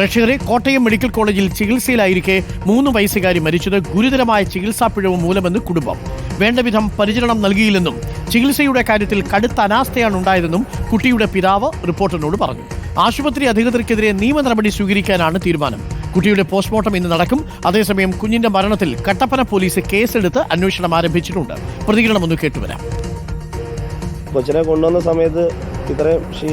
പ്രേക്ഷകരെ കോട്ടയം മെഡിക്കൽ കോളേജിൽ ചികിത്സയിലായിരിക്കെ മൂന്ന് വയസ്സുകാരി മരിച്ചത് ഗുരുതരമായ ചികിത്സാ പിഴവ് മൂലമെന്ന് കുടുംബം. വേണ്ടവിധം പരിചരണം നൽകിയില്ലെന്നും ചികിത്സയുടെ കാര്യത്തിൽ കടുത്ത അനാസ്ഥയാണ് ഉണ്ടായതെന്നും കുട്ടിയുടെ പിതാവ് റിപ്പോർട്ടറിനോട് പറഞ്ഞു. ആശുപത്രി അധികൃതർക്കെതിരെ നിയമ നടപടി സ്വീകരിക്കാനാണ് തീരുമാനം. കുട്ടിയുടെ പോസ്റ്റ്മോർട്ടം ഇന്ന് നടക്കും. അതേസമയം കുഞ്ഞിന്റെ മരണത്തിൽ കട്ടപ്പന പോലീസ് കേസെടുത്ത് അന്വേഷണം ആരംഭിച്ചിട്ടുണ്ട്. പ്രതികരണം ഒന്ന് കേട്ടുവരാം. കൊച്ചിനെ കൊണ്ടുവന്ന സമയത്ത് ഇത്രയും ക്ഷീ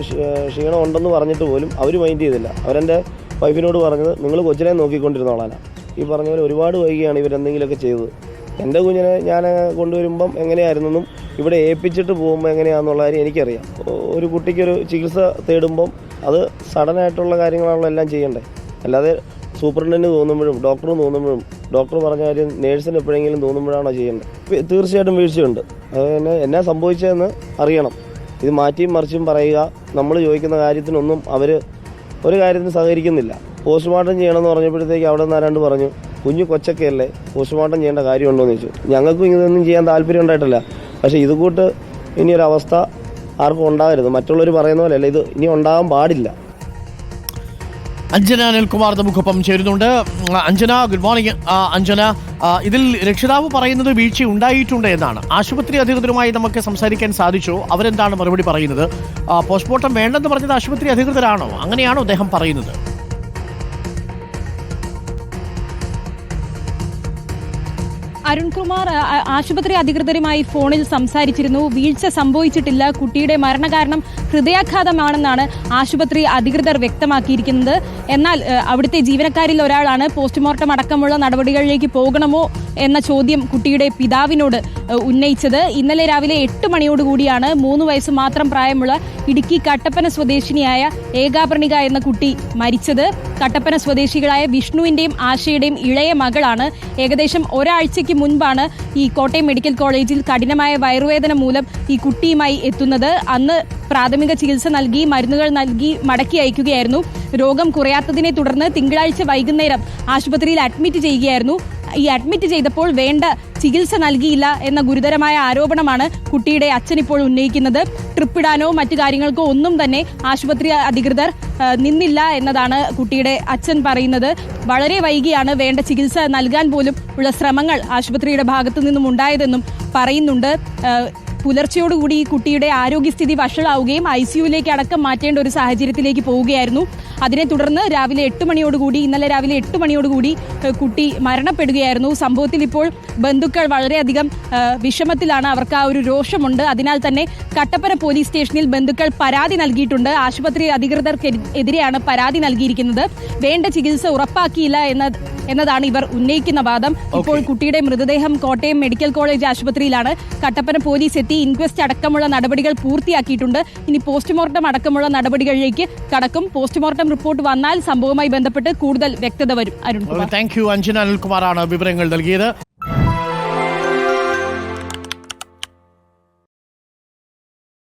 ക്ഷീ- ക്ഷീണം ഉണ്ടെന്ന് പറഞ്ഞിട്ട് പോലും അവർ മൈൻഡ് ചെയ്തില്ല. അവരെന്റെ വൈഫിനോട് പറഞ്ഞത് നിങ്ങൾ കൊച്ചിനെ നോക്കിക്കൊണ്ടിരുന്നോളാനാണ് ഈ പറഞ്ഞ പോലെ ഒരുപാട് വൈകിയാണ് ഇവരെന്തെങ്കിലുമൊക്കെ ചെയ്തത്. എന്റെ കുഞ്ഞിനെ ഞാൻ കൊണ്ടുവരുമ്പം എങ്ങനെയായിരുന്നെന്നും ഇവിടെ ഏൽപ്പിച്ചിട്ട് പോകുമ്പോൾ എങ്ങനെയാണെന്നുള്ള കാര്യം എനിക്കറിയാം. ഒരു കുട്ടിക്കൊരു ചികിത്സ തേടുമ്പം അത് സഡനായിട്ടുള്ള കാര്യങ്ങളാണല്ലോ എല്ലാം ചെയ്യണ്ടേ. അല്ലാതെ സൂപ്രണ്ടിന് തോന്നുമ്പോഴും ഡോക്ടറിന് തോന്നുമ്പോഴും ഡോക്ടർ പറഞ്ഞ കാര്യം നേഴ്സിന് എപ്പോഴെങ്കിലും തോന്നുമ്പോഴാണോ ചെയ്യേണ്ടത് തീർച്ചയായിട്ടും വീഴ്ചയുണ്ട്. അത് എന്നെ എന്നാ സംഭവിച്ചതെന്ന് അറിയണം. ഇത് മാറ്റിയും മറിച്ചും പറയുക നമ്മൾ ചോദിക്കുന്ന കാര്യത്തിനൊന്നും അവർ ഒരു കാര്യത്തിന് സഹകരിക്കുന്നില്ല. പോസ്റ്റ്മോർട്ടം ചെയ്യണമെന്ന് പറഞ്ഞപ്പോഴത്തേക്ക് അവിടെ നിന്ന് ആരാണ്ട് പറഞ്ഞു കുഞ്ഞു കൊച്ചൊക്കെയല്ലേ പോസ്റ്റ്മോർട്ടം ചെയ്യേണ്ട കാര്യമുണ്ടോ എന്ന് ചോദിച്ചു. ഞങ്ങൾക്കും ഇതൊന്നും ചെയ്യാൻ താല്പര്യം ഉണ്ടായിട്ടില്ല. പക്ഷേ ഇത് കൂട്ട് ഇനിയൊരവസ്ഥ ആർക്കും ഉണ്ടാകരുത്. മറ്റുള്ളവർ പറയുന്ന പോലെയല്ല ഇത് ഇനി ഉണ്ടാകാൻ പാടില്ല. അഞ്ജന അനിൽകുമാർ നമുക്കൊപ്പം ചേരുന്നുണ്ട്. അഞ്ജന ഗുഡ് മോർണിംഗ് അഞ്ജന ഇതിൽ രക്ഷിതാവ് പറയുന്നത് വീഴ്ച ഉണ്ടായിട്ടുണ്ട് എന്നാണ്. ആശുപത്രി അധികൃതരുമായി നമുക്ക് സംസാരിക്കാൻ സാധിച്ചോ. അവരെന്താണ് മറുപടി പറയുന്നത്? പോസ്റ്റ്മോർട്ടം വേണ്ടെന്ന് പറഞ്ഞത് ആശുപത്രി അധികൃതരാണോ? അങ്ങനെയാണോ അദ്ദേഹം പറയുന്നത്? അരുൺകുമാർ ആശുപത്രി അധികൃതരുമായി ഫോണിൽ സംസാരിച്ചിരുന്നു. വീഴ്ച സംഭവിച്ചിട്ടില്ല. കുട്ടിയുടെ മരണകാരണം ഹൃദയാഘാതമാണെന്നാണ് ആശുപത്രി അധികൃതർ വ്യക്തമാക്കിയിരിക്കുന്നത്. എന്നാൽ അവിടുത്തെ ജീവനക്കാരിൽ ഒരാളാണ്. പോസ്റ്റ്മോർട്ടം അടക്കമുള്ള നടപടികളിലേക്ക് പോകണമോ എന്ന ചോദ്യം കുട്ടിയുടെ പിതാവിനോട് ഉന്നയിച്ചത്. ഇന്നലെ രാവിലെ എട്ട് മണിയോടുകൂടിയാണ് മൂന്ന് വയസ്സ് മാത്രം പ്രായമുള്ള ഇടുക്കി കട്ടപ്പന സ്വദേശിനിയായ ഏകാപ്രണിക എന്ന കുട്ടി മരിച്ചത്. കട്ടപ്പന സ്വദേശികളായ വിഷ്ണുവിന്റെയും ആശയുടെയും ഇളയ മകളാണ്. ഏകദേശം ഒരാഴ്ചയ്ക്ക് മുൻപാണ് ഈ കോട്ടയം മെഡിക്കൽ കോളേജിൽ കഠിനമായ വയറുവേദന മൂലം ഈ കുട്ടിയുമായി എത്തുന്നത്. അന്ന് പ്രാഥമിക ചികിത്സ നൽകി മരുന്നുകൾ നൽകി മടക്കി അയക്കുകയായിരുന്നു. രോഗം കുറയാത്തതിനെ തുടർന്ന് തിങ്കളാഴ്ച വൈകുന്നേരം ആശുപത്രിയിൽ അഡ്മിറ്റ് ചെയ്യുകയായിരുന്നു. ഈ അഡ്മിറ്റ് ചെയ്തപ്പോൾ വേണ്ട ചികിത്സ നൽകിയില്ല എന്ന ഗുരുതരമായ ആരോപണമാണ് കുട്ടിയുടെ അച്ഛൻ ഇപ്പോൾ ഉന്നയിക്കുന്നത്. ട്രിപ്പിടാനോ മറ്റു കാര്യങ്ങൾക്കോ ഒന്നും തന്നെ ആശുപത്രി അധികൃതർ നിന്നില്ല എന്നതാണ് കുട്ടിയുടെ അച്ഛൻ പറയുന്നത്. വളരെ വൈകിയാണ് വേണ്ട ചികിത്സ നൽകാൻ പോലും ഉള്ള ശ്രമങ്ങൾ ആശുപത്രിയുടെ ഭാഗത്തു നിന്നും ഉണ്ടായതെന്നും പറയുന്നുണ്ട്. പുലർച്ചയോടുകൂടി ഈ കുട്ടിയുടെ ആരോഗ്യസ്ഥിതി വഷളാവുകയും ഐ സിയുലേക്ക് അടക്കം മാറ്റേണ്ട ഒരു സാഹചര്യത്തിലേക്ക് പോവുകയായിരുന്നു. അതിനെ തുടർന്ന് രാവിലെ എട്ട് മണിയോടുകൂടി ഇന്നലെ രാവിലെ എട്ട് മണിയോടുകൂടി കുട്ടി മരണപ്പെടുകയായിരുന്നു. സംഭവത്തിൽ ഇപ്പോൾ ബന്ധുക്കൾ വളരെയധികം വിഷമത്തിലാണ്. അവർക്ക് ആ ഒരു രോഷമുണ്ട്. അതിനാൽ തന്നെ കട്ടപ്പന പോലീസ് സ്റ്റേഷനിൽ ബന്ധുക്കൾ പരാതി നൽകിയിട്ടുണ്ട്. ആശുപത്രി അധികൃതർക്കെതിരെയാണ് പരാതി നൽകിയിരിക്കുന്നത്. വേണ്ട ചികിത്സ ഉറപ്പാക്കിയില്ല എന്ന എന്നതാണ് ഇവർ ഉന്നയിക്കുന്ന വാദം. ഇപ്പോൾ കുട്ടിയുടെ മൃതദേഹം കോട്ടയം മെഡിക്കൽ കോളേജ് ആശുപത്രിയിലാണ്. കട്ടപ്പന പോലീസ് എത്തി ഇൻക്വസ്റ്റ് അടക്കമുള്ള നടപടികൾ പൂർത്തിയാക്കിയിട്ടുണ്ട്. ഇനി പോസ്റ്റ്മോർട്ടം അടക്കമുള്ള നടപടികളിലേക്ക് കടക്കും. പോസ്റ്റ്മോർട്ടം റിപ്പോർട്ട് വന്നാൽ സംഭവവുമായി ബന്ധപ്പെട്ട് കൂടുതൽ വ്യക്തത വരും. അരുൺ താങ്ക് യു അഞ്ജന അനിൽകുമാറാണ് വിവരങ്ങൾ നൽകിയത്.